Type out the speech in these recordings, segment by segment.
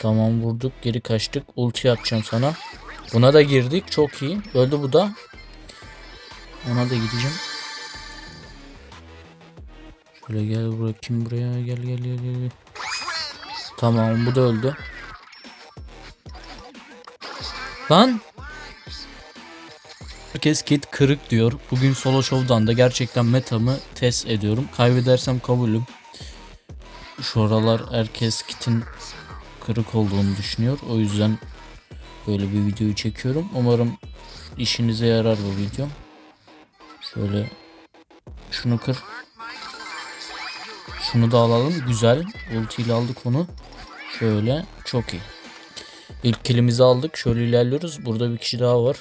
Tamam vurduk geri kaçtık. Ulti atacağım sana. Buna da girdik çok iyi. Öldü bu da. Ona da gideceğim. Şöyle gel bırakayım buraya gel gel gel gel. Tamam bu da öldü. Lan Herkes kit kırık diyor. Bugün solo show'dan da gerçekten metamı test ediyorum. Kaybedersem kabulüm. Şu aralar herkes kitin kırık olduğunu düşünüyor. O yüzden böyle bir videoyu çekiyorum. Umarım işinize yarar bu video. Şöyle şunu kır. Şunu da alalım. Güzel. Ulti ile aldık onu. Şöyle çok iyi. İlk kilimizi aldık. Şöyle ilerliyoruz. Burada bir kişi daha var.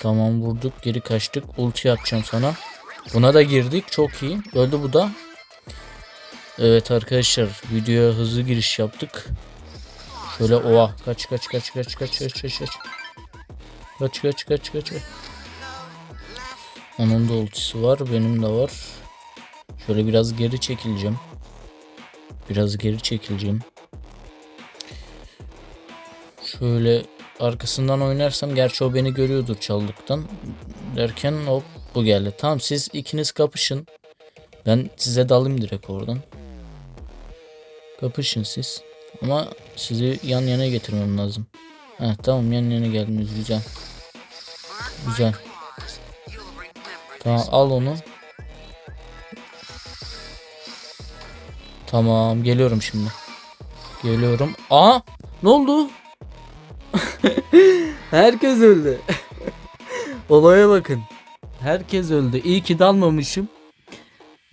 Tamam vurduk. Geri kaçtık. Ulti atacağım sana. Buna da girdik. Çok iyi. Öldü bu da. Evet arkadaşlar videoya hızlı giriş yaptık. Şöyle oha kaç kaç kaç kaç kaç kaç kaç kaç. Kaç kaç kaç kaç. Onun da ultisi var, benim de var. Şöyle biraz geri çekileceğim. Biraz geri çekileceğim. Şöyle arkasından oynarsam gerçi o beni görüyordur çaldıktan. Derken hop bu geldi. Tamam siz ikiniz kapışın. Ben size dalayım direkt oradan. Kapışın siz. Ama sizi yan yana getirmem lazım. Heh, tamam yan yana geldiniz güzel. Güzel. Tamam al onu. Tamam geliyorum şimdi. Geliyorum. Aa ne oldu? Herkes öldü. Olaya bakın. Herkes öldü. İyi ki dalmamışım.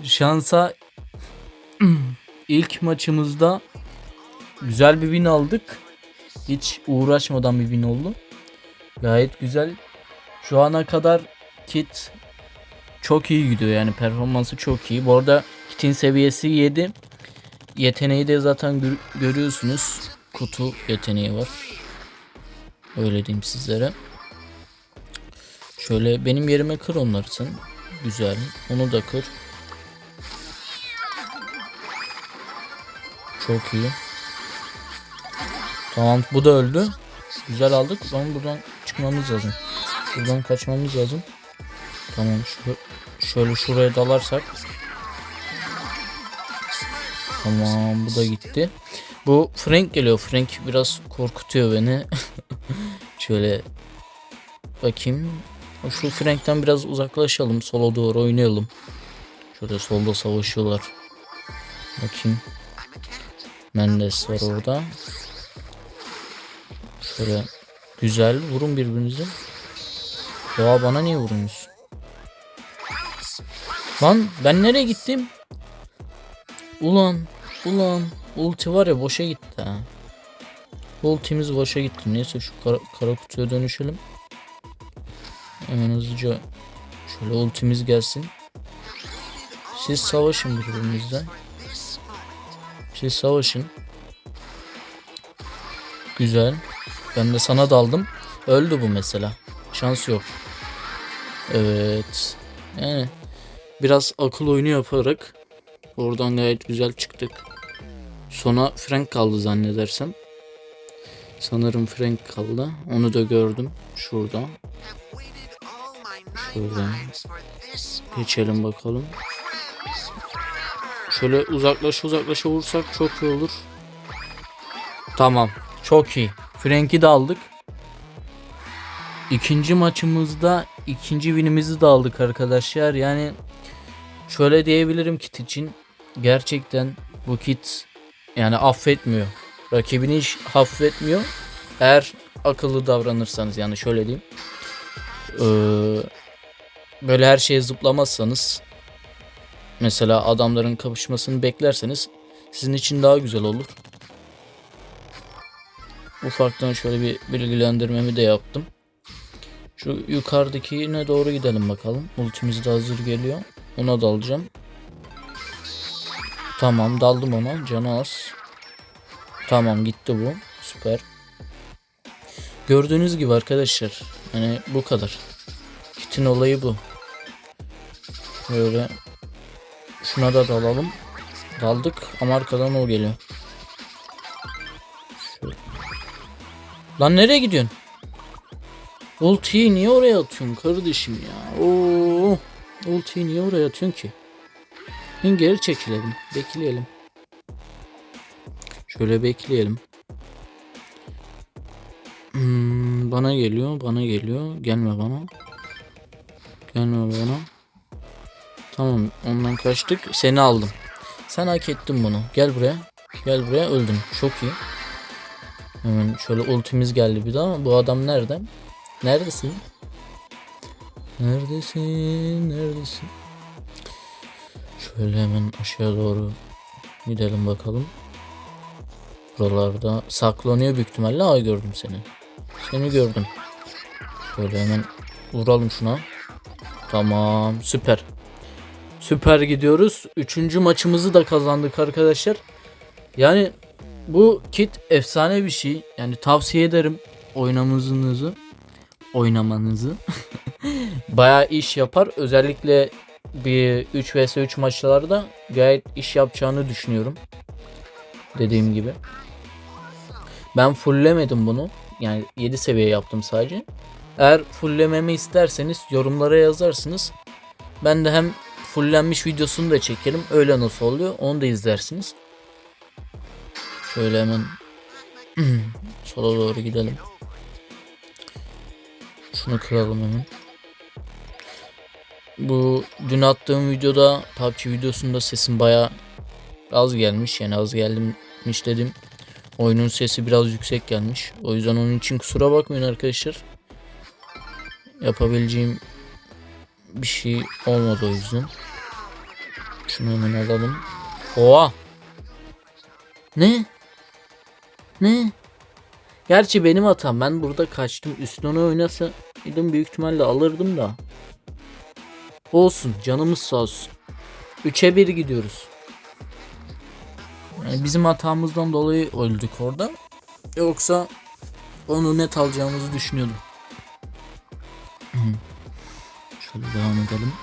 Şansa ilk maçımızda güzel bir win aldık. Hiç uğraşmadan bir win oldu. Gayet güzel. Şu ana kadar kit çok iyi gidiyor yani performansı çok iyi. Bu arada kitin seviyesi 7. Yeteneği de zaten gör- görüyorsunuz. Kutu yeteneği var. Öyle diyeyim sizlere. Şöyle benim yerime kır onları sen. Güzel. Onu da kır. Çok iyi. Tamam bu da öldü. Güzel aldık. Ama buradan çıkmamız lazım. Buradan kaçmamız lazım. Tamam şu, şöyle şuraya dalarsak. Tamam bu da gitti. Bu Frank geliyor. Frank biraz korkutuyor beni. şöyle bakayım. Şu Frank'ten biraz uzaklaşalım. Sola doğru oynayalım. Şöyle solda savaşıyorlar. Bakayım. Mendes var orada. Şöyle güzel vurun birbirinize. Doğa bana niye vuruyorsunuz? Lan ben nereye gittim? Ulan ulan ulti var ya boşa gitti ha. Ultimiz boşa gitti. Neyse şu kara, kara kutuya dönüşelim. Hemen hızlıca şöyle ultimiz gelsin. Siz savaşın birbirinizle. Siz savaşın. Güzel. Ben de sana daldım. Öldü bu mesela. Şans yok. Evet. Yani biraz akıl oyunu yaparak oradan gayet güzel çıktık. Sona Frank kaldı zannedersem. Sanırım Frank kaldı. Onu da gördüm. Şurada. Şuradan. Geçelim bakalım. Şöyle uzaklaş uzaklaşa vursak çok iyi olur. Tamam. Çok iyi. Frank'i de aldık. İkinci maçımızda ikinci winimizi de aldık arkadaşlar. Yani şöyle diyebilirim kit için. Gerçekten bu kit yani affetmiyor. Rakibini hiç affetmiyor. Eğer akıllı davranırsanız yani şöyle diyeyim. Ee, böyle her şeye zıplamazsanız mesela adamların kapışmasını beklerseniz sizin için daha güzel olur. Ufaktan şöyle bir bilgilendirmemi de yaptım. Şu yukarıdakine doğru gidelim bakalım. Ultimiz de hazır geliyor. Ona dalacağım. Tamam daldım ona. Canı az. Tamam gitti bu. Süper. Gördüğünüz gibi arkadaşlar. Yani bu kadar. Kitin olayı bu. Böyle şuna da dalalım. Daldık ama arkadan o geliyor. Lan nereye gidiyorsun? Ultiyi niye oraya atıyorsun kardeşim ya? Oo. Ultiyi niye oraya atıyorsun ki? Şimdi geri çekilelim. Bekleyelim. Şöyle bekleyelim. Hmm, bana geliyor, bana geliyor. Gelme bana. Gelme bana. Tamam, ondan kaçtık. Seni aldım. Sen hak ettin bunu. Gel buraya. Gel buraya öldün. Çok iyi. Hemen şöyle ultimiz geldi bir daha. Bu adam nerede? Neredesin? Neredesin? Neredesin? Şöyle hemen aşağı doğru gidelim bakalım. Buralarda saklanıyor büyük ihtimalle. Ay gördüm seni. Seni gördüm. Şöyle hemen vuralım şuna. Tamam süper. Süper gidiyoruz. Üçüncü maçımızı da kazandık arkadaşlar. Yani bu kit efsane bir şey. Yani tavsiye ederim oynamanızı. Oynamanızı. Bayağı iş yapar. Özellikle bir 3 vs 3 maçlarda gayet iş yapacağını düşünüyorum. Dediğim gibi. Ben fulllemedim bunu. Yani 7 seviye yaptım sadece. Eğer fulllememi isterseniz yorumlara yazarsınız. Ben de hem fullenmiş videosunu da çekerim. Öyle nasıl oluyor onu da izlersiniz. Şöyle hemen sola doğru gidelim. Şunu kıralım hemen. Bu dün attığım videoda PUBG videosunda sesim baya az gelmiş. Yani az gelmiş dedim. Oyunun sesi biraz yüksek gelmiş. O yüzden onun için kusura bakmayın arkadaşlar. Yapabileceğim bir şey olmadı o yüzden. Şunu hemen alalım. Oha! Ne? Ne? Gerçi benim hatam. Ben burada kaçtım. Üstüne oynasaydım büyük ihtimalle alırdım da. Olsun. Canımız sağ olsun. 3'e 1 gidiyoruz. Yani bizim hatamızdan dolayı öldük orada. Yoksa onu net alacağımızı düşünüyordum. Şöyle devam edelim.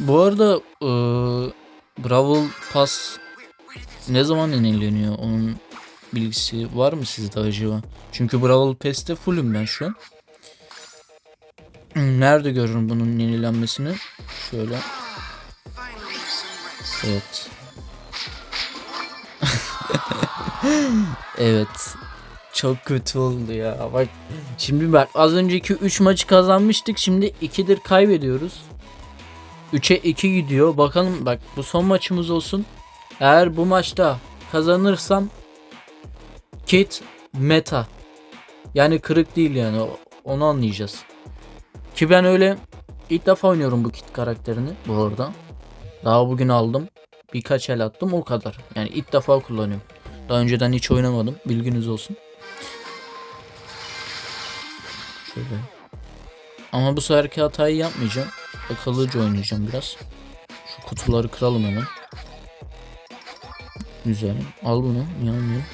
Bu arada eee Brawl Pass ne zaman yenileniyor? Onun bilgisi var mı sizde acaba? Çünkü Brawl Pass'te fullüm ben şu an. Hmm, Nerede görürüm bunun yenilenmesini? Şöyle. Evet. evet. Çok kötü oldu ya. Bak şimdi bak az önceki 3 maçı kazanmıştık. Şimdi 2'dir kaybediyoruz. 3'e 2 gidiyor. Bakalım bak bu son maçımız olsun. Eğer bu maçta kazanırsam kit meta. Yani kırık değil yani. Onu anlayacağız. Ki ben öyle ilk defa oynuyorum bu kit karakterini bu arada. Daha bugün aldım. Birkaç el attım o kadar. Yani ilk defa kullanıyorum. Daha önceden hiç oynamadım. Bilginiz olsun. Şöyle. Ama bu seferki hatayı yapmayacağım. Akıllıca oynayacağım biraz. Şu kutuları kıralım hemen. Güzel. Al bunu. Niye almıyorum?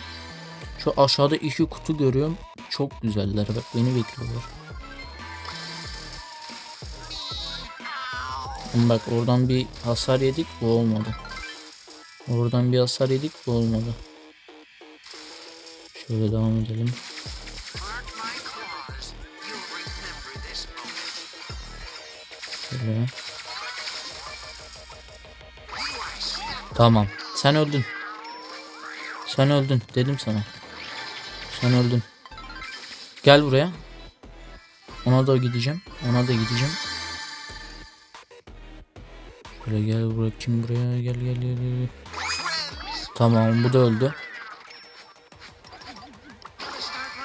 Şu aşağıda iki kutu görüyorum. Çok güzeller. Bak beni bekliyorlar. Ama bak oradan bir hasar yedik. Bu olmadı. Oradan bir hasar yedik. Bu olmadı. Şöyle devam edelim. Şöyle. Tamam. Sen öldün. Sen öldün. Dedim sana. Sen öldün. Gel buraya. Ona da gideceğim. Ona da gideceğim. Böyle gel buraya. Kim buraya? Gel gel gel. gel. Tamam bu da öldü.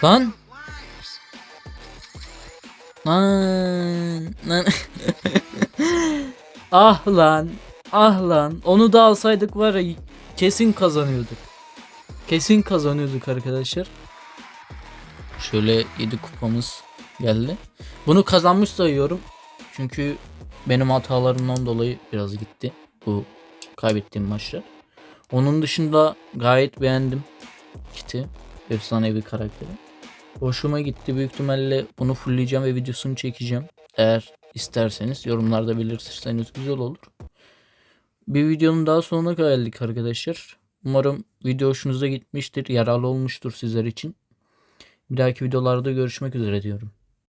Lan. Lan. Lan. Ah lan. Ah lan. Onu da alsaydık var ya kesin kazanıyorduk. Kesin kazanıyorduk arkadaşlar. Şöyle 7 kupamız geldi. Bunu kazanmış sayıyorum. Çünkü benim hatalarımdan dolayı biraz gitti bu kaybettiğim maçlar. Onun dışında gayet beğendim kiti. Efsanevi karakteri. Hoşuma gitti. Büyük ihtimalle bunu fullleyeceğim ve videosunu çekeceğim. Eğer isterseniz yorumlarda belirtirseniz güzel olur. Bir videonun daha sonuna geldik arkadaşlar. Umarım video hoşunuza gitmiştir. Yararlı olmuştur sizler için. Bir dahaki videolarda görüşmek üzere diyorum.